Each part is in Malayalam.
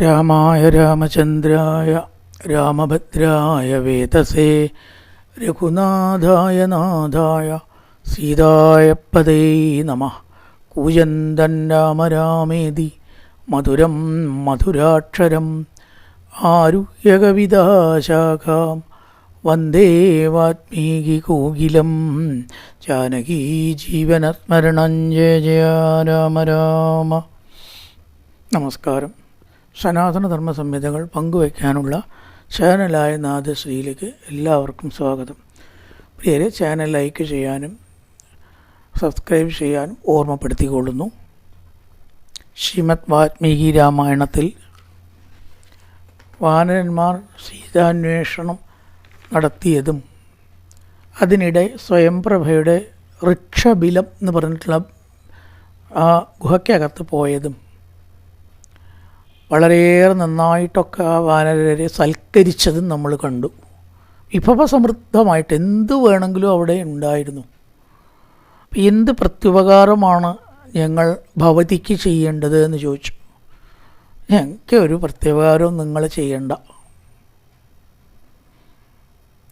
രാമായ രാമചന്ദ്രായ രാമഭദ്രായ വേതസേ രഘുനാഥായ നാഥായ സീതായ പദേ നമ. കൂജന്തൻ രാമ രാമേതി മധുരം മധുരാക്ഷരം ആരുഹ്യകവിതാശാഖാം വന്ദേ വാത്മീകി കോകിലം ജാനകീ ജീവനസ്മരണം ജയ ജയ രാമ രാമ. നമസ്കാരം. സനാതനധർമ്മ സംഹിതകൾ പങ്കുവയ്ക്കാനുള്ള ചാനലായ നാദശ്രീയിലേക്ക് എല്ലാവർക്കും സ്വാഗതം. പ്രിയരെ ചാനൽ ലൈക്ക് ചെയ്യാനും സബ്സ്ക്രൈബ് ചെയ്യാനും ഓർമ്മപ്പെടുത്തിക്കൊള്ളുന്നു. ശ്രീമദ് വാത്മീകി രാമായണത്തിൽ വാനരന്മാർ സീതാന്വേഷണം നടത്തിയതും അതിനിടെ സ്വയംപ്രഭയുടെ ഋക്ഷബിലം എന്ന് പറഞ്ഞിട്ടുള്ള ആ ഗുഹയ്ക്കകത്ത് പോയതും വളരെയേറെ നന്നായിട്ടൊക്കെ ആ വാനരരെ സൽക്കരിച്ചതും നമ്മൾ കണ്ടു. വിഭവസമൃദ്ധമായിട്ട് എന്ത് വേണമെങ്കിലും അവിടെ ഉണ്ടായിരുന്നു. എന്ത് പ്രത്യുപകാരമാണ് ഞങ്ങൾ ഭവതിക്ക് ചെയ്യേണ്ടത് എന്ന് ചോദിച്ചു. ഞങ്ങൾക്ക് ഒരു പ്രത്യുപകാരവും നിങ്ങൾ ചെയ്യണ്ട.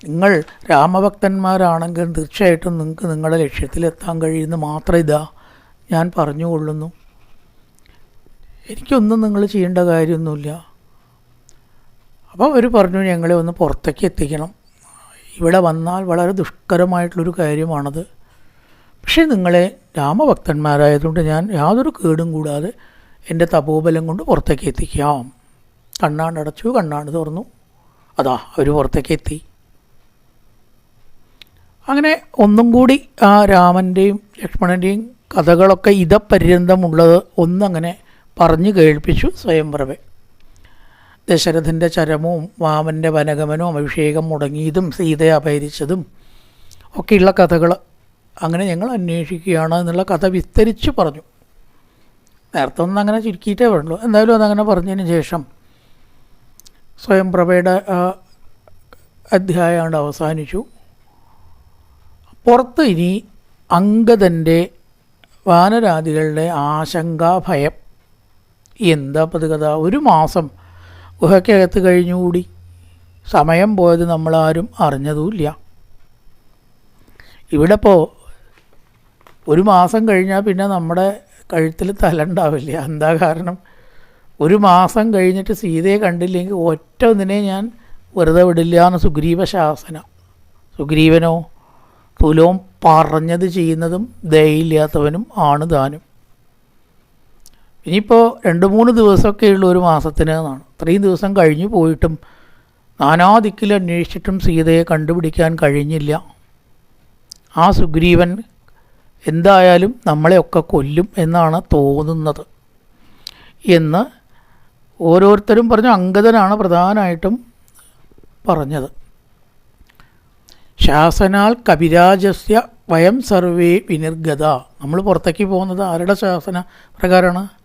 നിങ്ങൾ രാമഭക്തന്മാരാണെങ്കിൽ തീർച്ചയായിട്ടും നിങ്ങൾക്ക് നിങ്ങളുടെ ലക്ഷ്യത്തിലെത്താൻ കഴിയുന്ന മാത്രം ഇതാ ഞാൻ പറഞ്ഞുകൊള്ളുന്നു. എനിക്കൊന്നും നിങ്ങൾ ചെയ്യേണ്ട കാര്യമൊന്നുമില്ല. അപ്പോൾ അവർ പറഞ്ഞു ഞങ്ങളെ ഒന്ന് പുറത്തേക്ക് എത്തിക്കണം. ഇവിടെ വന്നാൽ വളരെ ദുഷ്കരമായിട്ടുള്ളൊരു കാര്യമാണത്. പക്ഷേ നിങ്ങളെ രാമഭക്തന്മാരായതുകൊണ്ട് ഞാൻ യാതൊരു കേടും കൂടാതെ എന്റെ തപോബലം കൊണ്ട് പുറത്തേക്ക് എത്തിക്കാം. കണ്ണാണ്ടടച്ചു കണ്ണാണ്ട് തുറന്നു. അതാ അവർ പുറത്തേക്ക് എത്തി. അങ്ങനെ ഒന്നും കൂടി ആ രാമന്റെയും ലക്ഷ്മണന്റെയും കഥകളൊക്കെ ഇതപര്യന്തമുള്ളത് ഒന്നങ്ങനെ പറഞ്ഞു കേൾപ്പിച്ചു സ്വയംപ്രഭ ദശരഥന്റെ ചരമവും വാമന്റെ വനഗമനവും അഭിഷേകം മുടങ്ങിയതും സീതയെ അപഹരിച്ചതും ഒക്കെയുള്ള കഥകൾ അങ്ങനെ ഞങ്ങൾ അന്വേഷിക്കുകയാണ് എന്നുള്ള കഥ വിസ്തരിച്ച് പറഞ്ഞു. നേരത്തെ ഒന്നും അങ്ങനെ ചുരുക്കിയിട്ടേ വേണ്ടു എന്തായാലും അതങ്ങനെ പറഞ്ഞതിന് ശേഷം സ്വയംപ്രഭയുടെ അധ്യായം അവസാനിച്ചു. പുറത്ത് ഇനി അങ്കദന്റെ വാനരാദികളുടെ ആശങ്ക ഭയം. എന്താ പത് കഥ ഒരു മാസം ഗുഹയ്ക്കകത്ത് കഴിഞ്ഞുകൂടി. സമയം പോയത് നമ്മളാരും അറിഞ്ഞതുമില്ല. ഇവിടെ ഇപ്പോൾ ഒരു മാസം കഴിഞ്ഞാൽ പിന്നെ നമ്മുടെ കഴുത്തിൽ തലണ്ടാവില്ല എന്താ കാരണം? ഒരു മാസം കഴിഞ്ഞിട്ട് സീതയെ കണ്ടില്ലെങ്കിൽ ഒറ്റ ഒന്നിനെ ഞാൻ വെറുതെ വിടില്ല എന്ന് സുഗ്രീവ ശാസന സുഗ്രീവനോ തുലവും പറഞ്ഞത് ചെയ്യുന്നതും ദയയില്ലാത്തവനും ആണ് താനും. ഇനിയിപ്പോൾ രണ്ട് മൂന്ന് ദിവസമൊക്കെ ഉള്ളൂ ഒരു മാസത്തിന് എന്നാണ്. ഇത്രയും ദിവസം കഴിഞ്ഞു പോയിട്ടും നാനാ ദിക്കിൽ അന്വേഷിച്ചിട്ടും സീതയെ കണ്ടുപിടിക്കാൻ കഴിഞ്ഞില്ല. ആ സുഗ്രീവൻ എന്തായാലും നമ്മളെയൊക്കെ കൊല്ലും എന്നാണ് തോന്നുന്നത്. എന്ന് ഓരോരുത്തരും പറഞ്ഞു അങ്കദനാണ് പ്രധാനമായിട്ടും പറഞ്ഞത്. ശാസനാൽ കവിരാജസ്യ വയം സർവേ വിനിർഗത. നമ്മൾ പുറത്തേക്ക് പോകുന്നത് ആരുടെ ശാസന പ്രകാരമാണ്?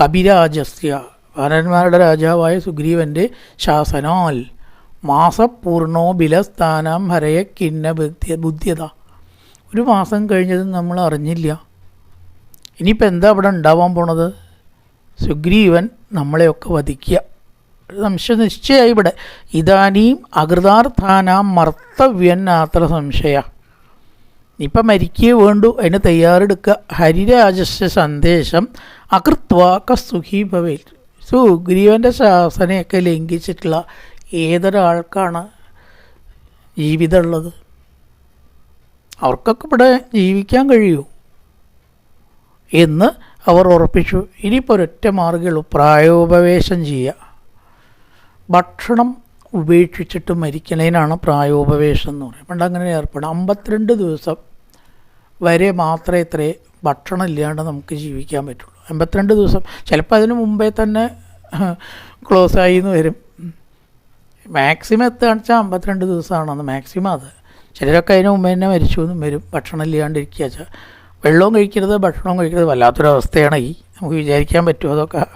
കപിരാജസ്യ. വാനന്മാരുടെ രാജാവായ സുഗ്രീവന്റെ ശാസനാൽ. മാസപൂർണോ ബിലസ്ഥാനം ഹരയ കിന്ന ബുദ്ധി ബുദ്ധ്യത. ഒരു മാസം കഴിഞ്ഞതും നമ്മൾ അറിഞ്ഞില്ല. ഇനിയിപ്പോൾ എന്താ അവിടെ ഉണ്ടാവാൻ പോണത്? സുഗ്രീവൻ നമ്മളെയൊക്കെ വധിക്കുക. സംശയം നിശ്ചയമായി ഇവിടെ. ഇതാനീം അകൃതാർത്ഥാനാം മർത്തവ്യൻ ആത്ര സംശയ. ഇപ്പം മരിക്കേ വേണ്ടു അതിന് തയ്യാറെടുക്കുക ഹരിരാജസ്യ സന്ദേശം അകൃത്വാക്ക സുഖി ഭവേൽ സുഗ്രീവന്റെ ശാസനയൊക്കെ ലംഘിച്ചിട്ടുള്ള ഏതൊരാൾക്കാണ് ജീവിതമുള്ളത്? അവർക്കൊക്കെ ഇവിടെ ജീവിക്കാൻ കഴിയൂ എന്ന് അവർ ഉറപ്പിച്ചു. ഇനിയിപ്പോൾ ഒരൊറ്റ മാർഗമുള്ളൂ പ്രായോപവേശം ചെയ്യുക. ഭക്ഷണം ഉപേക്ഷിച്ചിട്ട് മരിക്കണേനാണ് പ്രായോപവേശം എന്ന് പറയുന്നത്. പണ്ട് അങ്ങനെ ഏർപ്പെടുക അമ്പത്തിരണ്ട് ദിവസം വരെ മാത്രമേ ഇത്രേ ഭക്ഷണം ഇല്ലാണ്ട് നമുക്ക് ജീവിക്കാൻ പറ്റുള്ളൂ. എൺപത്തിരണ്ട് ദിവസം ചിലപ്പോൾ അതിന് മുമ്പേ തന്നെ ക്ലോസ് ആയി എന്ന് വരും. മാക്സിമം എത്തുകയാണെന്ന് വെച്ചാൽ അമ്പത്തിരണ്ട് ദിവസമാണെന്ന് മാക്സിമം അത്. ചിലരൊക്കെ അതിന് മുമ്പേ തന്നെ മരിച്ചു എന്നും വരും. ഭക്ഷണം ഇല്ലാണ്ടിരിക്കുക വെച്ചാൽ വെള്ളവും കഴിക്കരുത് ഭക്ഷണവും കഴിക്കരുത്. വല്ലാത്തൊരവസ്ഥയാണ് ഈ. നമുക്ക് വിചാരിക്കാൻ പറ്റുമോ അതൊക്കെ.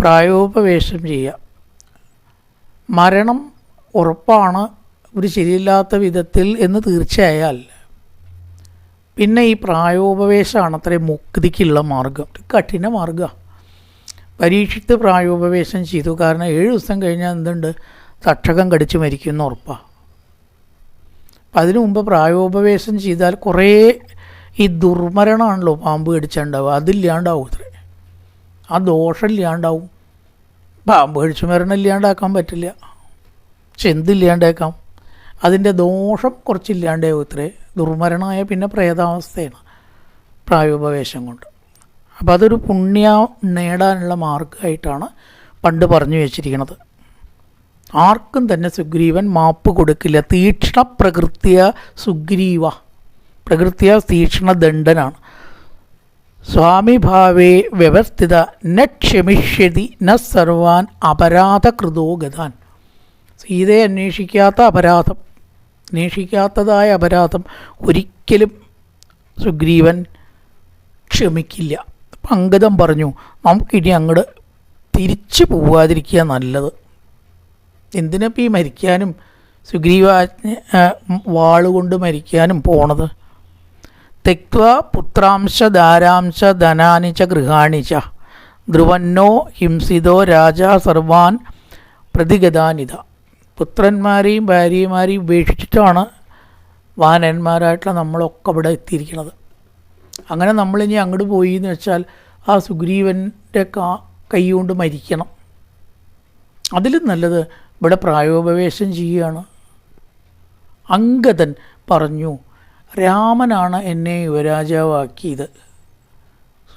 പ്രായോപവേഷം ചെയ്യുക. മരണം ഉറപ്പാണ്. ഒരു ശരിയില്ലാത്ത വിധത്തിൽ എന്ന് തീർച്ചയായാൽ പിന്നെ ഈ പ്രായോപവേശമാണ് അത്രയും മുക്തിക്കുള്ള മാർഗം കഠിന മാർഗമാണ് പരീക്ഷിച്ച് പ്രായോപവേശം ചെയ്തു. കാരണം ഏഴ് ദിവസം കഴിഞ്ഞാൽ എന്തുണ്ട്? തക്ഷകം കടിച്ച് മരിക്കുന്ന ഉറപ്പാണ് അപ്പം അതിനു മുമ്പ് പ്രായോപവേശം ചെയ്താൽ കുറേ ഈ ദുർമരണമാണല്ലോ പാമ്പ് കടിച്ചുണ്ടാവുക. അതില്ലാണ്ടാവും ഇത്രേ. ആ ദോഷം ഇല്ലാണ്ടാവും. പാമ്പ് കടിച്ചു മരണം ഇല്ലാണ്ടാക്കാൻ പറ്റില്ല. പക്ഷെ എന്തില്ലാണ്ടേക്കാം അതിന്റെ ദോഷം കുറച്ചില്ലാണ്ടാവും ഇത്രേ. ദുർമരണമായ പിന്നെ പ്രേതാവസ്ഥയാണ് പ്രായോപവേശം കൊണ്ട്. അപ്പം അതൊരു പുണ്യ നേടാനുള്ള മാർഗമായിട്ടാണ് പണ്ട് പറഞ്ഞു വെച്ചിരിക്കുന്നത്. ആർക്കും തന്നെ സുഗ്രീവൻ മാപ്പ് കൊടുക്കില്ല. തീക്ഷ്ണ പ്രകൃതിയ സുഗ്രീവ. പ്രകൃതിയ തീക്ഷ്ണ ദണ്ഡനാണ്. സ്വാമിഭാവേ വ്യവസ്ഥിത ന ക്ഷമിഷ്യതി ന സർവാൻ അപരാധകൃതോ ഗതാൻ. സീതയെ അന്വേഷിക്കാത്ത അപരാധം. അന്വേഷിക്കാത്തതായ അപരാധം ഒരിക്കലും സുഗ്രീവൻ ക്ഷമിക്കില്ല. പങ്കജം പറഞ്ഞു നമുക്കിനി അങ്ങോട്ട് തിരിച്ചു പോവാതിരിക്കുക നല്ലത്. എന്തിനപ്പം ഈ മരിക്കാനും സുഗ്രീവാജ്ഞ വാളുകൊണ്ട് മരിക്കാനും പോണത്? തെക്വ പുത്രാംശ ധാരാംശ ധനാനിച്ച ഗൃഹാണിച്ച ധ്രുവന്നോ ഹിംസിതോ രാജ സർവാൻ പ്രതിഗതാനിത പുത്രന്മാരെയും ഭാര്യമാരെയും ഉപേക്ഷിച്ചിട്ടാണ് വാനന്മാരായിട്ടുള്ള നമ്മളൊക്കെ ഇവിടെ എത്തിയിരിക്കുന്നത്. അങ്ങനെ നമ്മളിനി അങ്ങോട്ട് പോയി എന്ന് വെച്ചാൽ ആ സുഗ്രീവന്റെ കാ കൈ കൊണ്ട് മരിക്കണം. അതിലും നല്ലത് ഇവിടെ പ്രായോപവേശം ചെയ്യുകയാണ്. അങ്കദൻ പറഞ്ഞു രാമനാണ് എന്നെ യുവരാജാവാക്കിയത്.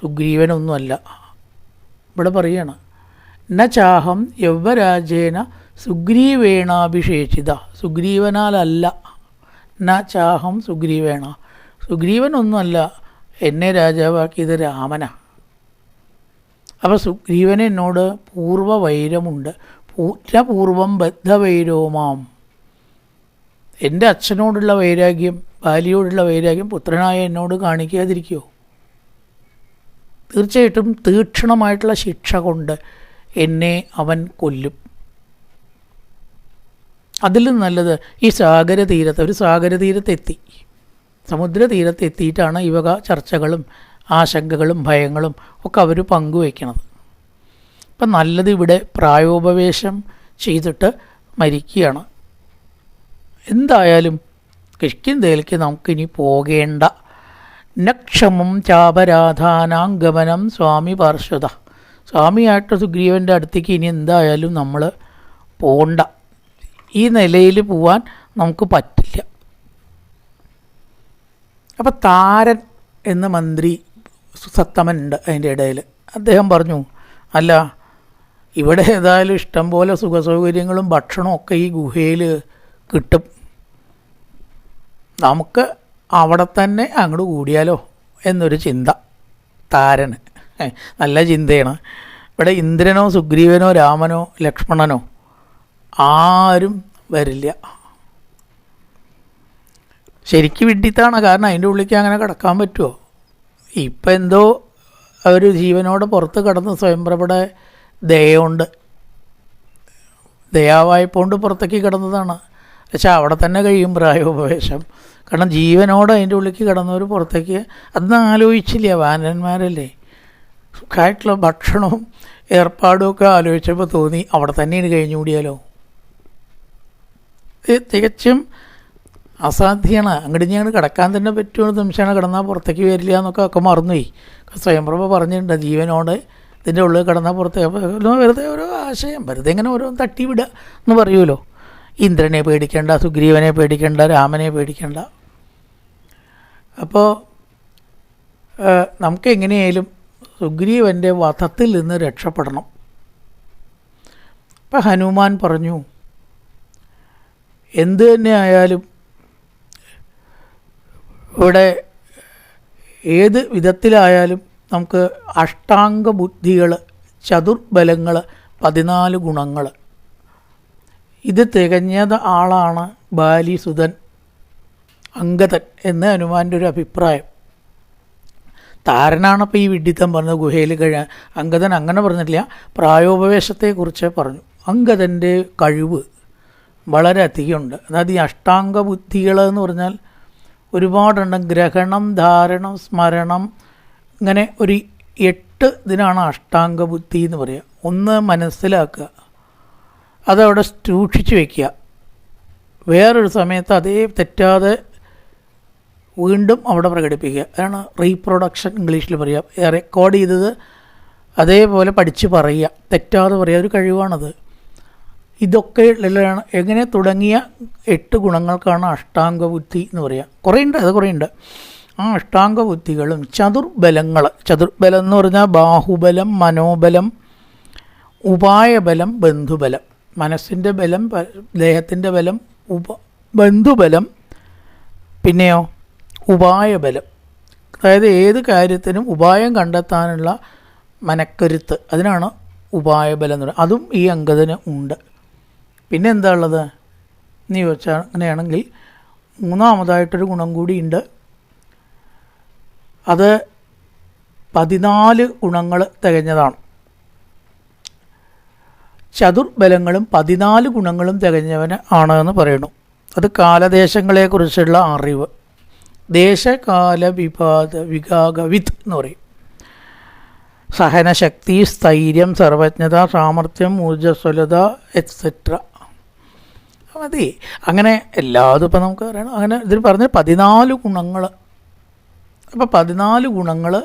സുഗ്രീവനൊന്നുമല്ല. ഇവിടെ പറയാണ് ന ചാഹം യൗവരാജേന സുഗ്രീവേണാഭിഷേചിത. സുഗ്രീവനാലല്ല. ന ചാഹം സുഗ്രീവേണ. സുഗ്രീവനൊന്നുമല്ല. എന്നെ രാജാവാക്കിയത് രാമന. അപ്പോൾ സുഗ്രീവന് എന്നോട് പൂർവവൈരമുണ്ട് പൂർവം ബദ്ധവൈരോമാം. എന്റെ അച്ഛനോടുള്ള വൈരാഗ്യം ബാലിയോടുള്ള വൈരാഗ്യം പുത്രനായ എന്നോട് കാണിക്കാതിരിക്കുമോ തീർച്ചയായിട്ടും തീക്ഷണമായിട്ടുള്ള ശിക്ഷ കൊണ്ട് എന്നെ അവൻ കൊല്ലും. അതിലും നല്ലത് ഈ സാഗര തീരത്ത് ഒരു സാഗര തീരത്തെത്തി സമുദ്ര തീരത്തെത്തിയിട്ടാണ് ഈ വക ചർച്ചകളും ആശങ്കകളും ഭയങ്ങളും ഒക്കെ അവർ പങ്കുവയ്ക്കണത്. അപ്പം നല്ലത് ഇവിടെ പ്രായോപവേശം ചെയ്തിട്ട് മരിക്കുകയാണ്. എന്തായാലും കിഷ്കിന്തയിലേക്ക് നമുക്കിനി പോകേണ്ട. നക്ഷമം ചാപരാധാനാംഗമനം സ്വാമി പാർശ്വത. സ്വാമിയായിട്ട് സുഗ്രീവന്റെ അടുത്തേക്ക് ഇനി എന്തായാലും നമ്മൾ പോണ്ട. ഈ നിലയിൽ പോവാൻ നമുക്ക് പറ്റില്ല. അപ്പം താരൻ എന്ന മന്ത്രി സത്തമൻ ഉണ്ട് അതിന്റെ ഇടയിൽ. അദ്ദേഹം പറഞ്ഞു അല്ല ഇവിടെ ഏതായാലും ഇഷ്ടം പോലെ സുഖസൗകര്യങ്ങളും ഭക്ഷണവും ഒക്കെ ഈ ഗുഹയിൽ കിട്ടും. നമുക്ക് അവിടെ തന്നെ അങ്ങോട്ട് കൂടിയാലോ? എന്നൊരു ചിന്ത താരന്. നല്ല ചിന്തയാണ്. ഇവിടെ ഇന്ദ്രനോ സുഗ്രീവനോ രാമനോ ലക്ഷ്മണനോ ആരും വരില്ല. ശരിക്കും വിഡിത്താണ് കാരണം അതിന്റെ ഉള്ളിലേക്ക് അങ്ങനെ കിടക്കാൻ പറ്റുമോ ഇപ്പം എന്തോ അവർ ജീവനോട് പുറത്ത് കടന്ന് സ്വയംപ്രഭയുടെ ദയുണ്ട് ദയാവായ്പോണ്ട് പുറത്തേക്ക് കിടന്നതാണ്. പക്ഷേ അവിടെ തന്നെ കഴിയും പ്രായോപവേശം. കാരണം ജീവനോട് അതിന്റെ ഉള്ളിലേക്ക് കിടന്നവർ പുറത്തേക്ക് അന്ന് ആലോചിച്ചില്ല? വാനന്മാരല്ലേ? സുഖമായിട്ടുള്ള ഭക്ഷണവും ഏർപ്പാടും ഒക്കെ ആലോചിച്ചപ്പോൾ തോന്നി അവിടെ തന്നെയാണ് കഴിഞ്ഞുകൂടിയാലോ? തികച്ചും അസാധ്യമാണ് അങ്ങോട്ട് ഞാൻ കിടക്കാൻ തന്നെ പറ്റുമെന്ന് നിമിഷമാണ് കിടന്നാൽ പുറത്തേക്ക് വരില്ല എന്നൊക്കെ ഒക്കെ മറന്നുപോയി. സ്വയംപ്രഭ പറഞ്ഞിട്ടുണ്ട് ജീവനോട് ഇതിന്റെ ഉള്ളിൽ കിടന്നാൽ പുറത്തേക്ക് വെറുതെ ഓരോ ആശയം വെറുതെ ഇങ്ങനെ ഓരോ തട്ടി വിടുക എന്ന് പറയുമല്ലോ. ഇന്ദ്രനെ പേടിക്കേണ്ട സുഗ്രീവനെ പേടിക്കേണ്ട രാമനെ പേടിക്കേണ്ട. അപ്പോൾ നമുക്ക് എങ്ങനെയായാലും സുഗ്രീവന്റെ വധത്തിൽ നിന്ന് രക്ഷപ്പെടണം. ഇപ്പം ഹനുമാൻ പറഞ്ഞു എന്ത് തന്നെ ആയാലും ഇവിടെ ഏത് വിധത്തിലായാലും നമുക്ക് അഷ്ടാംഗ ബുദ്ധികൾ ചതുർബലങ്ങൾ പതിനാല് ഗുണങ്ങൾ ഇത് തികഞ്ഞത് ആളാണ് ബാലിസുതൻ അങ്കതൻ എന്ന് ഹനുമാന്റെ ഒരു അഭിപ്രായം. താരനാണ് ഈ വിഡിത്തം പറഞ്ഞത് ഗുഹയിൽ കഴിയാൻ അംഗതൻ അങ്ങനെ പറഞ്ഞിട്ടില്ല. പ്രായോപവേശത്തെക്കുറിച്ച് പറഞ്ഞു. അംഗതന്റെ കഴിവ് വളരെയധികമുണ്ട്. അതായത് ഈ അഷ്ടാംഗ ബുദ്ധികൾ എന്ന് പറഞ്ഞാൽ ഒരുപാടുണ്ട്. ഗ്രഹണം ധാരണം സ്മരണം ഇങ്ങനെ ഒരു എട്ട് ഇതിനാണ് അഷ്ടാംഗ ബുദ്ധി എന്ന് പറയുക ഒന്ന് മനസ്സിലാക്കുക അതവിടെ സൂക്ഷിച്ചു വയ്ക്കുക വേറൊരു സമയത്ത് അതേ തെറ്റാതെ വീണ്ടും അവിടെ പ്രകടിപ്പിക്കുക. അതാണ് റീപ്രൊഡക്ഷൻ ഇംഗ്ലീഷിൽ പറയുക റെക്കോർഡ് ചെയ്തത് അതേപോലെ പഠിച്ച് പറയുക. തെറ്റാതെ പറയുക ഒരു കഴിവാണത്. ഇതൊക്കെ ഉള്ളതാണ്. എങ്ങനെ തുടങ്ങിയ എട്ട് ഗുണങ്ങൾക്കാണ് അഷ്ടാംഗ ബുദ്ധി എന്ന് പറയുക കുറേ ഉണ്ട് അത് കുറേ ഉണ്ട് ആ അഷ്ടാംഗ ബുദ്ധികളും ചതുർബലങ്ങൾ ചതുർബലം എന്ന് പറഞ്ഞാൽ ബാഹുബലം മനോബലം ഉപായബലം ബന്ധുബലം. മനസ്സിന്റെ ബലം ദേഹത്തിന്റെ ബലം ഉപ ബന്ധുബലം പിന്നെയോ ഉപായബലം. അതായത് ഏത് കാര്യത്തിനും ഉപായം കണ്ടെത്താനുള്ള മനക്കരുത്ത്. അതിനാണ് ഉപായബലം എന്ന് പറയുന്നത്. അതും ഈ അംഗത്തിന് ഉണ്ട്. പിന്നെ എന്താ ഉള്ളത്? എന്ന് ചോദിച്ചാൽ അങ്ങനെയാണെങ്കിൽ മൂന്നാമതായിട്ടൊരു ഗുണം കൂടിയുണ്ട് അത് പതിനാല് ഗുണങ്ങൾ തികഞ്ഞതാണ്. ചതുർബലങ്ങളും പതിനാല് ഗുണങ്ങളും തികഞ്ഞവന് ആണ് എന്ന് പറയുന്നു. അത് കാലദേശങ്ങളെക്കുറിച്ചുള്ള അറിവ്. ദേശകാല വിഭാഗ വികാഗവിത് എന്ന് പറയും. സഹനശക്തി സ്ഥൈര്യം സർവജ്ഞത സാമർഥ്യം ഊർജസ്വലത എക്സെട്ര മതി. അങ്ങനെ എല്ലാതും ഇപ്പം നമുക്ക് പറയണം അങ്ങനെ ഇതിൽ പറഞ്ഞ പതിനാല് ഗുണങ്ങൾ അപ്പോൾ പതിനാല് ഗുണങ്ങൾ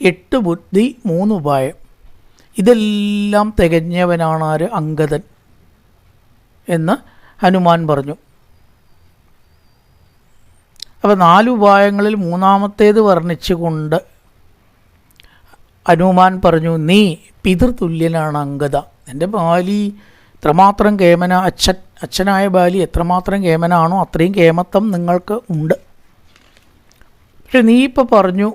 എട്ട് ബുദ്ധി മൂന്ന് ഉപായം. ഇതെല്ലാം തികഞ്ഞവനാണ് ആര് അങ്കദൻ എന്ന് ഹനുമാൻ പറഞ്ഞു. അപ്പോൾ നാല് ഉപായങ്ങളിൽ മൂന്നാമത്തേത് വർണിച്ചുകൊണ്ട് ഹനുമാൻ പറഞ്ഞു നീ പിതൃതുല്യനാണ് അങ്കദ എന്റെ ബാലി എത്രമാത്രം കേമന അച്ഛൻ അച്ഛനായ ബാലി എത്രമാത്രം കേമനാണോ അത്രയും കേമത്വം നിങ്ങൾക്ക് ഉണ്ട്. പക്ഷെ നീ ഇപ്പോൾ പറഞ്ഞു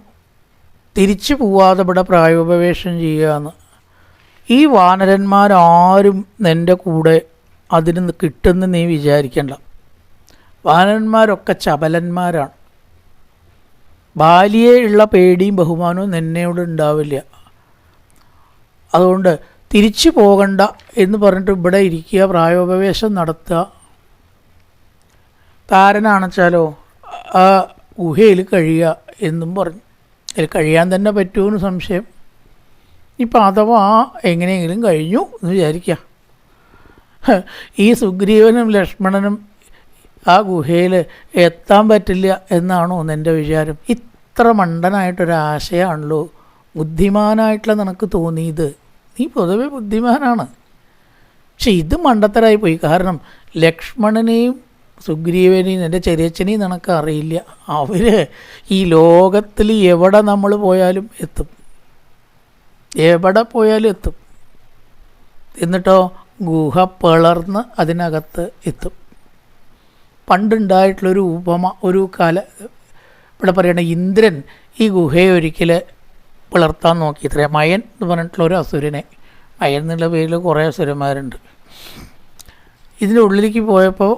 തിരിച്ചു പോവാതെ ഇവിടെ പ്രായോപവേഷം ചെയ്യുകയെന്ന് ഈ വാനരന്മാരാരും നിന്റെ കൂടെ അതിന് കിട്ടുമെന്ന് നീ വിചാരിക്കണ്ട. വാനരന്മാരൊക്കെ ചപലന്മാരാണ്. ബാലിയെ ഉള്ള പേടിയും ബഹുമാനവും നിന്നോട് ഉണ്ടാവില്ല. അതുകൊണ്ട് തിരിച്ചു പോകണ്ട എന്ന് പറഞ്ഞിട്ട് ഇവിടെ ഇരിക്കുക പ്രായോപവേശം നടത്തുക. താരനാണെച്ചാലോ ആ ഗുഹയിൽ കഴിയുക എന്നും പറഞ്ഞു. അതിൽ കഴിയാൻ തന്നെ പറ്റുമെന്ന് സംശയം. ഇപ്പം അഥവാ എങ്ങനെയെങ്കിലും കഴിഞ്ഞു എന്ന് വിചാരിക്കുക. ഈ സുഗ്രീവനും ലക്ഷ്മണനും ആ ഗുഹയിൽ എത്താൻ പറ്റില്ല എന്നാണോ എന്റെ വിചാരം. ഇത്ര മണ്ടനായിട്ടൊരാശയമാണല്ലോ ബുദ്ധിമാനായിട്ടുള്ള നിനക്ക് തോന്നിയത്. നീ പൊതുവെ ബുദ്ധിമാനാണ്. പക്ഷെ ഇത് മണ്ടത്തരായി പോയി. കാരണം ലക്ഷ്മണനെയും സുഗ്രീവനെയും എന്റെ ചെറിയച്ഛനെയും നിനക്ക് അറിയില്ല അവർ ഈ ലോകത്തിൽ എവിടെ നമ്മൾ പോയാലും എത്തും. എവിടെ പോയാലും എത്തും. എന്നിട്ടോ ഗുഹ പിളർന്ന് അതിനകത്ത് എത്തും. പണ്ടുണ്ടായിട്ടുള്ളൊരു ഉപമ ഒരു കാല. ഇവിടെ പറയണ ഇന്ദ്രൻ ഈ ഗുഹയെ ഒരിക്കൽ പിളർത്താൻ നോക്കി. ഇത്ര മയൻ എന്ന് പറഞ്ഞിട്ടുള്ള ഒരു അസുരനെ. മയൻ എന്നുള്ള പേരിൽ കുറേ അസുരന്മാരുണ്ട്. ഇതിന്റെ ഉള്ളിലേക്ക് പോയപ്പോൾ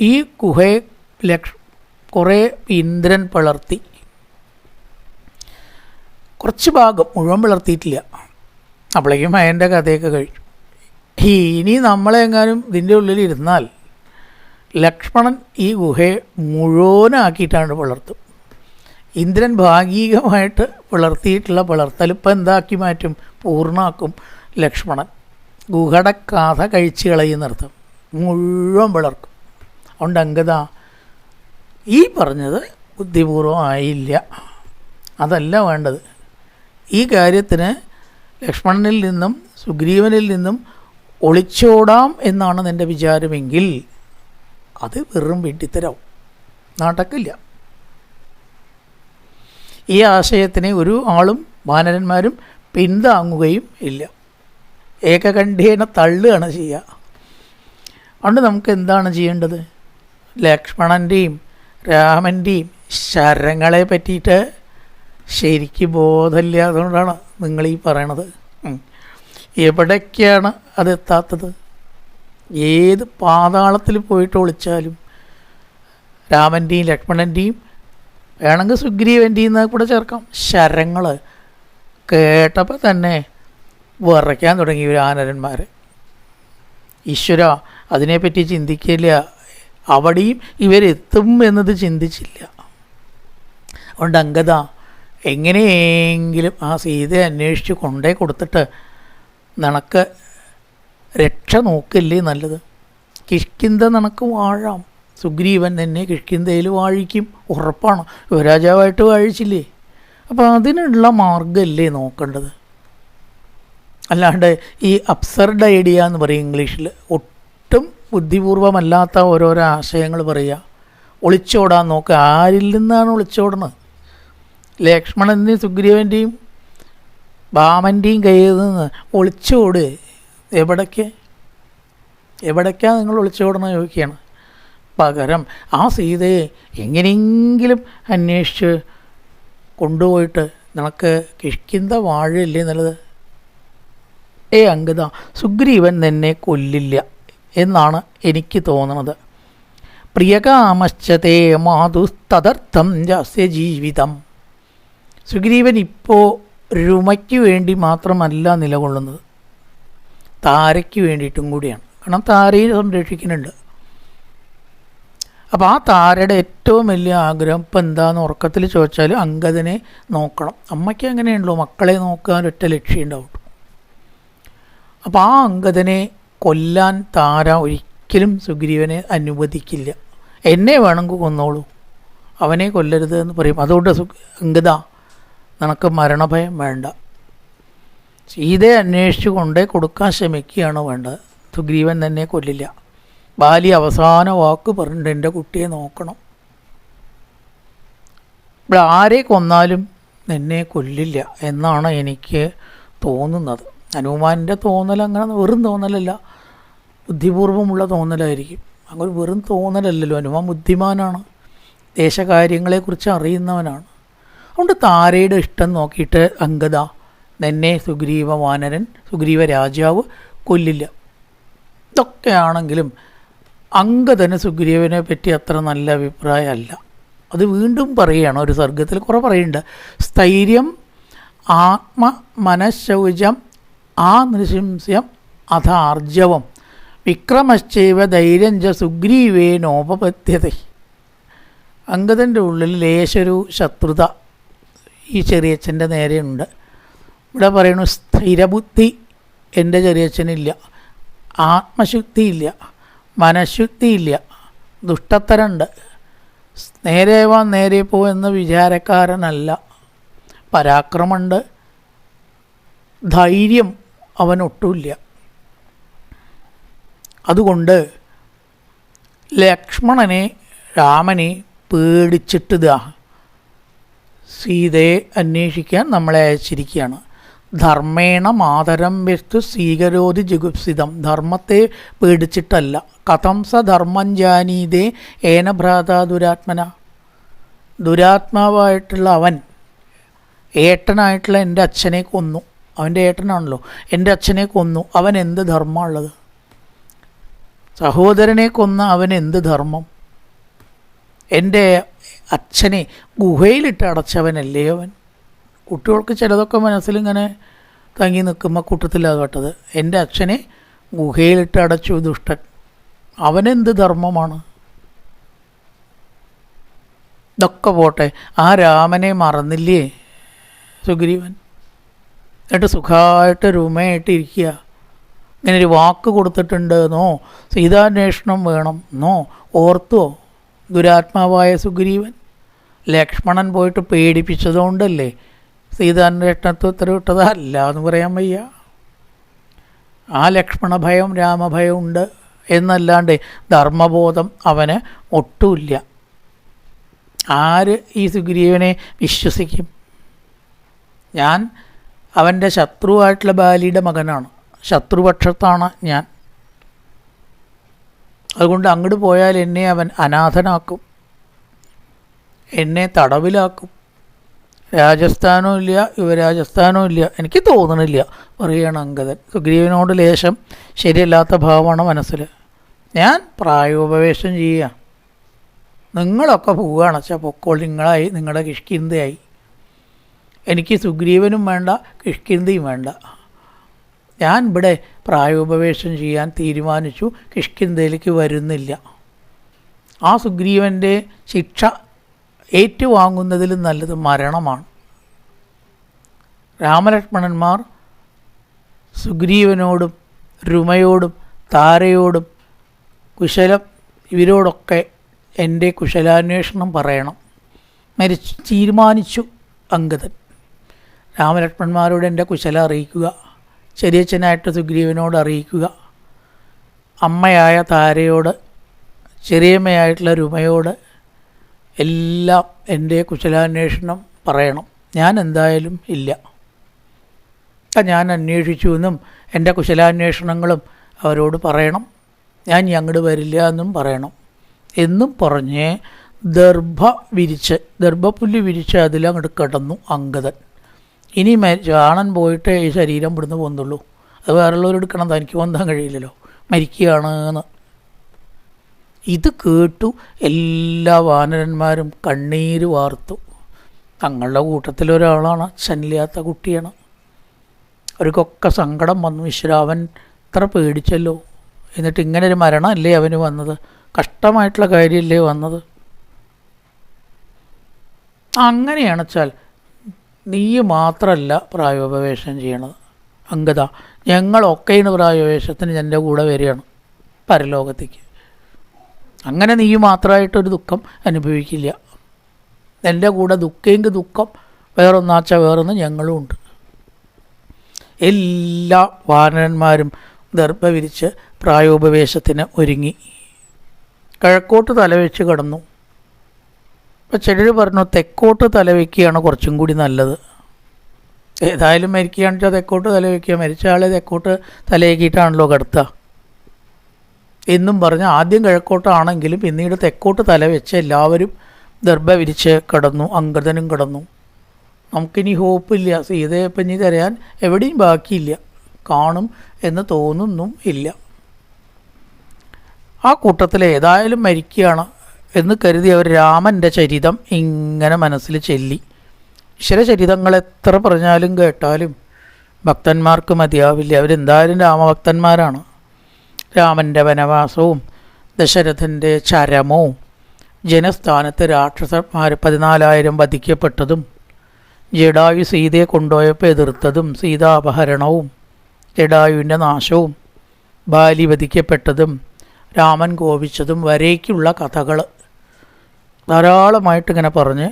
ഈ ഗുഹയെ ലക്ഷ കുറേ ഇന്ദ്രൻ പിളർത്തി. കുറച്ച് ഭാഗം മുഴുവൻ പിളർത്തിയിട്ടില്ല. അപ്പോഴേക്കും മയന്റെ കഥയൊക്കെ കഴിച്ചു ഇനി നമ്മളെങ്ങാനും ഇതിന്റെ ഉള്ളിൽ ഇരുന്നാൽ ലക്ഷ്മണൻ ഈ ഗുഹയെ മുഴുവനാക്കിയിട്ടാണ് പിളർത്തും ഇന്ദ്രൻ ഭാഗികമായിട്ട് പിളർത്തിയിട്ടുള്ള പിളർത്തൽ എന്താക്കി മാറ്റും? പൂർണാക്കും. ലക്ഷ്മണൻ ഗുഹടക്കാഥ കഴിച്ചു കളയുന്നർത്ഥം മുഴുവൻ പിളർക്കും അതുകൊണ്ട് അങ്കത ഈ പറഞ്ഞത് ബുദ്ധിപൂർവം ആയില്ല. അതല്ല വേണ്ടത്. ഈ കാര്യത്തിന് ലക്ഷ്മണനിൽ നിന്നും സുഗ്രീവനിൽ നിന്നും ഒളിച്ചോടാം എന്നാണ് നിന്റെ വിചാരമെങ്കിൽ അത് വെറും വെട്ടിത്തരാവും. നടക്കില്ല ഈ ആശയത്തിനെ ഒരു ആളും വാനരന്മാരും പിന്താങ്ങുകയും ഇല്ല. ഏകകണ്ഠേന തള്ളുകയാണ് ചെയ്യുക. അതുകൊണ്ട് നമുക്ക് എന്താണ് ചെയ്യേണ്ടത്? ലക്ഷ്മണന്റെയും രാമന്റെയും ശരങ്ങളെ പറ്റിയിട്ട് ശരിക്ക് ബോധമില്ലാത്തതുകൊണ്ടാണ് നിങ്ങൾ ഈ പറയണത്. എവിടേക്കാണ് അതെത്താത്തത് ഏത് പാതാളത്തിൽ പോയിട്ട് ഒളിച്ചാലും രാമന്റെയും ലക്ഷ്മണന്റെയും വേണമെങ്കിൽ സുഗ്രീവന്റെ നിന്ന് കൂടെ ചേർക്കാം. ശരങ്ങൾ കേട്ടപ്പോൾ തന്നെ വിറയ്ക്കാൻ തുടങ്ങി ഇവർ ആനരന്മാർ ഈശ്വര അതിനെപ്പറ്റി ചിന്തിക്കില്ല. അവിടെയും ഇവരെത്തും എന്നത് ചിന്തിച്ചില്ല. അതുകൊണ്ട് അങ്കത എങ്ങനെയെങ്കിലും ആ സീതയെ അന്വേഷിച്ച് കൊണ്ടേ കൊടുത്തിട്ട് നിനക്ക് രക്ഷ നോക്കില്ലേ നല്ലത്? കിഷ്കിന്ത നിനക്ക് വാഴാം. സുഗ്രീവൻ നിന്നെ കിഷ്കിന്തയിൽ വാഴിക്കും. ഉറപ്പാണ്. യുവരാജാവായിട്ട് വാഴിച്ചില്ലേ? അപ്പോൾ അതിനുള്ള മാർഗമല്ലേ നോക്കേണ്ടത്? അല്ലാണ്ട് ഈ അബ്സർഡ് ഐഡിയ എന്ന് പറയും ഇംഗ്ലീഷിൽ. ഒട്ടും ബുദ്ധിപൂർവമല്ലാത്ത ഓരോരോ ആശയങ്ങൾ പറയുക. ഒളിച്ചോടാൻ നോക്കുക ആരിൽ നിന്നാണ് ഒളിച്ചോടുന്നത് ലക്ഷ്മണന്റെയും സുഗ്രീവന്റെയും ഭാമന്റെയും കയ്യിൽ നിന്ന് ഒളിച്ചോട്. എവിടേക്ക്? എവിടേക്കാണ് നിങ്ങൾ ഒളിച്ചോടണം ചോദിക്കുകയാണ്. പകരം ആ സീതയെ എങ്ങനെയെങ്കിലും അന്വേഷിച്ച് കൊണ്ടുപോയിട്ട് നിനക്ക് കിഷ്കിന്ത വാഴയില്ലേ എന്നുള്ളത് ഏ അങ്കിത സുഗ്രീവൻ നിന്നെ കൊല്ലില്ല എന്നാണ് എനിക്ക് തോന്നുന്നത് പ്രിയകാമശ്ചതേ മാതുസ്തദർത്ഥം ജാസ്യ ജീവിതം. സുഗ്രീവൻ ഇപ്പോൾ രുമയ്ക്ക് വേണ്ടി മാത്രമല്ല നിലകൊള്ളുന്നത്. താരയ്ക്ക് വേണ്ടിയിട്ടും കൂടിയാണ്. കാരണം താരയെ സംരക്ഷിക്കുന്നുണ്ട്. അപ്പോൾ ആ താരയുടെ ഏറ്റവും വലിയ ആഗ്രഹം ഇപ്പം എന്താണെന്ന് ഉറക്കത്തിൽ ചോദിച്ചാൽ അങ്കദിനെ നോക്കണം. അമ്മയ്ക്ക് അങ്ങനെയുള്ളൂ മക്കളെ നോക്കാൻ ഒറ്റ ലക്ഷ്യം ഉണ്ടാവും. അപ്പോൾ ആ അങ്കദിനെ കൊല്ലാൻ താര ഒരിക്കലും സുഗ്രീവനെ അനുവദിക്കില്ല. എന്നെ വേണമെങ്കിൽ കൊന്നോളൂ. അവനെ കൊല്ലരുത് എന്ന് പറയും. അതുകൊണ്ട് സു അങ്കദ നിനക്ക് മരണഭയം വേണ്ട. സീതയെ അന്വേഷിച്ചു കൊണ്ടേ കൊടുക്കാൻ ശ്രമിക്കുകയാണ് വേണ്ടത്. സുഗ്രീവൻ തന്നെ കൊല്ലില്ല. ബാലി അവസാന വാക്ക് പറഞ്ഞിട്ട് എന്റെ കുട്ടിയെ നോക്കണം. ഇവിടെ ആരെ കൊന്നാലും നിന്നെ കൊല്ലില്ല എന്നാണ് എനിക്ക് തോന്നുന്നത്. ഹനുമാന്റെ തോന്നൽ അങ്ങനെ വെറും തോന്നലല്ല. ബുദ്ധിപൂർവമുള്ള തോന്നലായിരിക്കും. അങ്ങനെ വെറും തോന്നലല്ലല്ലോ. ഹനുമാൻ ബുദ്ധിമാനാണ്. ദേശകാര്യങ്ങളെക്കുറിച്ച് അറിയുന്നവനാണ്. അതുകൊണ്ട് താരയുടെ ഇഷ്ടം നോക്കിയിട്ട് അങ്കദ നിന്നെ സുഗ്രീവ വാനരൻ സുഗ്രീവ രാജാവ് കൊല്ലില്ല. ഇതൊക്കെയാണെങ്കിലും അങ്കദന് സുഗ്രീവനെ പറ്റി അത്ര നല്ല അഭിപ്രായമല്ല. അത് വീണ്ടും പറയുകയാണ്. ഒരു സർഗത്തിൽ കുറേ പറയുന്നുണ്ട്. സ്ഥൈര്യം ആത്മ മനഃശൗചം ആ നൃശംസ്യം അഥാർജവം വിക്രമശ്ചൈവ ധൈര്യം ച സുഗ്രീവേനോപപദ്ധ്യത. അങ്കദന്റെ ഉള്ളിൽ ലേശൊരു ശത്രുത ഈ ചെറിയച്ഛന്റെ നേരെയുണ്ട്. ഇവിടെ പറയുന്നു സ്ഥിരബുദ്ധി എന്റെ ചെറിയച്ഛനില്ല. ആത്മശുദ്ധിയില്ല. മനഃശുദ്ധിയില്ല. ദുഷ്ടത്തരുണ്ട്. നേരെ വാ നേരെ പോ എന്ന് വിചാരക്കാരനല്ല. പരാക്രമമുണ്ട് ധൈര്യം അവനൊട്ടുമില്ല. അതുകൊണ്ട് ലക്ഷ്മണനെ രാമനെ പേടിച്ചിട്ടതാ സീതയെ അന്വേഷിക്കാൻ നമ്മളെ അയച്ചിരിക്കുകയാണ്. ധർമ്മേണ മാതരം വ്യസ്തു സ്വീകരോതി ജുഗുപ്സിതം. ധർമ്മത്തെ പേടിച്ചിട്ടല്ല. കഥം സ ധർമ്മം ജാനീതേ ഏന ഭ്രാത ദുരാത്മന. ദുരാത്മാവായിട്ടുള്ള അവൻ ഏട്ടനായിട്ടുള്ള എന്റെ അച്ഛനെ കൊന്നു. അവന്റെ ഏട്ടനാണല്ലോ. എന്റെ അച്ഛനെ കൊന്നു. അവൻ എന്ത് ധർമ്മമുള്ളത്? സഹോദരനെ കൊന്ന അവൻ എന്ത് ധർമ്മം? എന്റെ അച്ഛനെ ഗുഹയിലിട്ട് അടച്ചവനല്ലേ അവൻ? കുട്ടികൾക്ക് ചിലതൊക്കെ മനസ്സിലിങ്ങനെ തങ്ങി നിൽക്കുമ്പോൾ കൂട്ടത്തില്ലാതെ കേട്ടത് എന്റെ അച്ഛനെ ഗുഹയിലിട്ട് അടച്ചു ദുഷ്ടൻ. അവനെന്ത് ധർമ്മമാണ്? ഇതൊക്കെ പോട്ടെ. ആ രാമനെ മറന്നില്ലേ സുഗ്രീവൻ? എന്നിട്ട് സുഖമായിട്ട് രൂമയായിട്ട് ഇരിക്കുക. ഇങ്ങനെ ഒരു വാക്ക് കൊടുത്തിട്ടുണ്ട് എന്നോ? സീതാന്വേഷണം വേണം എന്നോ? ഓർത്തോ? ദുരാത്മാവായ സുഗ്രീവൻ? ലക്ഷ്മണൻ പോയിട്ട് പേടിപ്പിച്ചതുകൊണ്ടല്ലേ? സീതാന്വേഷണത്തിൽ ഉത്തരവിട്ടത് അല്ല എന്ന് പറയാൻ വയ്യ. ആ ലക്ഷ്മണഭയം രാമഭയം ഉണ്ട് എന്നല്ലാണ്ട് ധർമ്മബോധം അവന് ഒട്ടുമില്ല. ആര് ഈ സുഗ്രീവനെ വിശ്വസിക്കും? ഞാൻ അവന്റെ ശത്രുവായിട്ടുള്ള ബാലിയുടെ മകനാണ്. ശത്രുപക്ഷത്താണ് ഞാൻ. അതുകൊണ്ട് അങ്ങോട്ട് പോയാൽ എന്നെ അവൻ അനാഥനാക്കും. എന്നെ തടവിലാക്കും. രാജസ്ഥാനവും ഇല്ല യുവരാജസ്ഥാനും ഇല്ല എനിക്ക് തോന്നണില്ല പറയുകയാണ് അങ്കദൻ. സുഗ്രീവനോട് ലേശം ശരിയല്ലാത്ത ഭാവമാണ് മനസ്സിൽ. ഞാൻ പ്രായോപവേശം ചെയ്യുക നിങ്ങളൊക്കെ പോവുകയാണ്. വെച്ചാൽ പൊക്കോൾ നിങ്ങളായി നിങ്ങളുടെ കിഷ്കിന്തയായി എനിക്ക് സുഗ്രീവനും വേണ്ട കിഷ്കിന്തയും വേണ്ട. ഞാൻ ഇവിടെ പ്രായോപവേശം ചെയ്യാൻ തീരുമാനിച്ചു കിഷ്കിന്തയിലേക്ക് വരുന്നില്ല. ആ സുഗ്രീവന്റെ ശിക്ഷ ഏറ്റുവാങ്ങുന്നതിലും നല്ലത് മരണമാണ്. രാമലക്ഷ്മണന്മാർ സുഗ്രീവനോടും രുമയോടും താരയോടും കുശലം ഇവരോടൊക്കെ എന്റെ കുശലാന്വേഷണം പറയണം. മരിച്ചു തീരുമാനിച്ചു അങ്കദൻ രാമലക്ഷ്മണന്മാരോട് എന്റെ കുശല അറിയിക്കുക. ചെറിയച്ഛനായിട്ട് സുഗ്രീവനോട് അറിയിക്കുക. അമ്മയായ താരയോട് ചെറിയമ്മയായിട്ടുള്ള രുമയോട് എല്ലാം എന്റെ കുശലാന്വേഷണം പറയണം. ഞാൻ എന്തായാലും ഇല്ല. ഞാൻ അന്വേഷിച്ചു എന്നും എന്റെ കുശലാന്വേഷണങ്ങളും അവരോട് പറയണം. ഞാൻ ഇനി അങ്ങോട്ട് വരില്ല എന്നും പറയണം. എന്നും പറഞ്ഞ് ദർഭ വിരിച്ച് ദർഭപ്പുല്ല് വിരിച്ച് അതിലങ്ങോട്ട് കിടന്നു അങ്കദൻ ഇനി ചാണൻ പോയിട്ട് ഈ ശരീരം ഇവിടുന്ന് പോകുന്നുള്ളൂ അത് വേറെ ഉള്ളവരെടുക്കണം തനിക്ക് പൊന്താൻ കഴിയില്ലല്ലോ. മരിക്കുകയാണ് എന്ന്. ഇത് കേട്ടു എല്ലാ വാനരന്മാരും കണ്ണീര് വാർത്തു. തങ്ങളുടെ കൂട്ടത്തിലൊരാളാണ് ചനില്ലാത്ത കുട്ടിയാണ്. അവർക്കൊക്കെ സങ്കടം വന്നു. ഈശ്വരാവൻ ഇത്ര പേടിച്ചല്ലോ. എന്നിട്ട് ഇങ്ങനെ ഒരു മരണമല്ലേ അവന് വന്നത്? കഷ്ടമായിട്ടുള്ള കാര്യമല്ലേ വന്നത്? അങ്ങനെയാണ് വെച്ചാൽ നീ മാത്രമല്ല പ്രായോപവേശം ചെയ്യണത്. അങ്കത ഞങ്ങളൊക്കെയാണ് പ്രായോപവേശത്തിന് എന്റെ കൂടെ വരികയാണ് പരലോകത്തേക്ക്. അങ്ങനെ നീ മാത്രമായിട്ടൊരു ദുഃഖം അനുഭവിക്കില്ല. എന്റെ കൂടെ ദുഃഖമെങ്കിൽ ദുഃഖം വേറൊന്നാച്ച വേറൊന്ന് ഞങ്ങളും ഉണ്ട് എല്ലാ വാനരന്മാരും ദർഭ വിരിച്ച് പ്രായോപവേശത്തിന് ഒരുങ്ങി. കിഴക്കോട്ട് തലവെച്ച് കിടന്നു. അപ്പം ചിലർ പറഞ്ഞു തെക്കോട്ട് തലവെക്കുകയാണ് കുറച്ചും കൂടി നല്ലത്. ഏതായാലും മരിക്കുകയാണെന്ന് വെച്ചാൽ തെക്കോട്ട് തലവെക്കുക മരിച്ച ആളെ തെക്കോട്ട് തലയേക്കിയിട്ടാണല്ലോ കിടത്തുക എന്നും പറഞ്ഞ് ആദ്യം കിഴക്കോട്ടാണെങ്കിലും പിന്നീട് തെക്കോട്ട് തല വെച്ച് എല്ലാവരും ദർഭ വിരിച്ച് കിടന്നു അങ്കദനും കിടന്നു. നമുക്കിനി ഹോപ്പില്ല. സീതയെ പഞ്ഞി തരയാൻ എവിടെയും ബാക്കിയില്ല. കാണും എന്ന് തോന്നുന്നും ഇല്ല. ആ കൂട്ടത്തിൽ ഏതായാലും മരിക്കുകയാണ് എന്ന് കരുതി അവർ രാമന്റെ ചരിതം ഇങ്ങനെ മനസ്സിൽ ചെല്ലി. ഈശ്വരചരിതങ്ങൾ എത്ര പറഞ്ഞാലും കേട്ടാലും ഭക്തന്മാർക്ക് മതിയാവില്ല. അവരെന്തായാലും രാമഭക്തന്മാരാണ്. രാമന്റെ വനവാസവും ദശരഥന്റെ ചരമവും ജനസ്ഥാനത്ത് രാക്ഷസന്മാർ പതിനാലായിരം വധിക്കപ്പെട്ടതും ജഡായു സീതയെ കൊണ്ടുപോയപ്പോൾ എതിർത്തതും സീതാപഹരണവും ജഡായുവിന്റെ നാശവും ബാലി വധിക്കപ്പെട്ടതും രാമൻ കോപിച്ചതും വരേക്കുള്ള കഥകൾ ധാരാളമായിട്ട് ഇങ്ങനെ പറഞ്ഞ്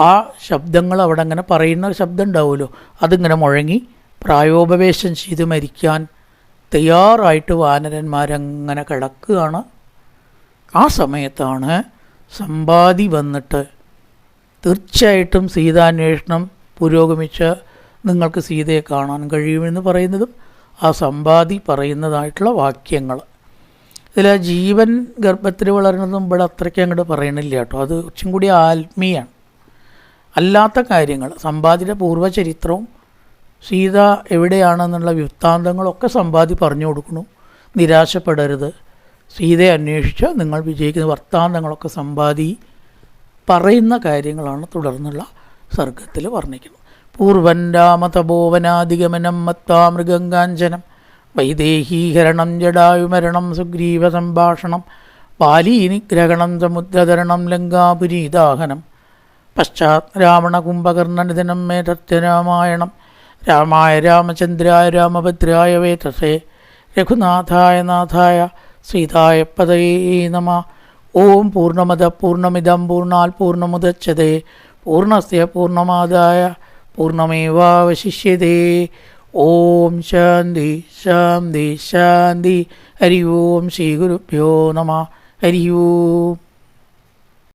ആ ശബ്ദങ്ങൾ അവിടെ അങ്ങനെ പറയുന്ന ശബ്ദം ഉണ്ടാവുമല്ലോ. അതിങ്ങനെ മുഴങ്ങി പ്രായോപവേശം ചെയ്ത് മരിക്കാൻ തയ്യാറായിട്ട് വാനരന്മാരങ്ങനെ കിടക്കുകയാണ്. ആ സമയത്താണ് സമ്പാദി വന്നിട്ട് തീർച്ചയായിട്ടും സീതാന്വേഷണം പുരോഗമിച്ച് നിങ്ങൾക്ക് സീതയെ കാണാൻ കഴിയുമെന്ന് പറയുന്നതും ആ സമ്പാദി പറയുന്നതായിട്ടുള്ള വാക്യങ്ങൾ. ഇതിൽ ജീവൻ ഗർഭത്തിൽ വളരുന്നതും ഇവിടെ അത്രയ്ക്ക് അങ്ങോട്ട് പറയണില്ല കേട്ടോ. അത് കുറച്ചും കൂടി ആത്മീയാണ്. അല്ലാത്ത കാര്യങ്ങൾ സമ്പാദിയുടെ പൂർവചരിത്രവും സീത എവിടെയാണെന്നുള്ള വൃത്താന്തങ്ങളൊക്കെ സമ്പാദി പറഞ്ഞു കൊടുക്കണം നിരാശപ്പെടരുത്. സീതയെ അന്വേഷിച്ച് നിങ്ങൾ വിജയിക്കുന്ന വൃത്താന്തങ്ങളൊക്കെ സമ്പാദി പറയുന്ന കാര്യങ്ങളാണ് തുടർന്നുള്ള സർഗത്തിൽ വർണിക്കുന്നത്. പൂർവൻ രാമതപോവനാധിഗമനം മത്വാ മൃഗങ്കാഞ്ചനം വൈദേഹീകരണം ജടായുമരണം സുഗ്രീവ സംഭാഷണം പാലീനിഗ്രഹണം സമുദ്രതരണം ലങ്കാപുരീദാഹനം പശ്ചാത് രാവണ കുംഭകർണനിധനം മേതത്യരാമായണം രാമായ രാമചന്ദ്രായ രാമഭദ്രായ വേതസേ രഘുനാഥായ നാഥായ സീതായ പദയേ നമ. ഓം പൂർണമത പൂർണമിതം പൂർണാൽ പൂർണമുദച്ഛതേ പൂർണസ്യ പൂർണമാദായ പൂർണമേവാവശിഷ്യതേ ഓം ശാന്തി ശാന്തി ശാന്തി. ഹരി ഓം ശ്രീ ഗുരുഭ്യോ നമ. ഹരി ഓം.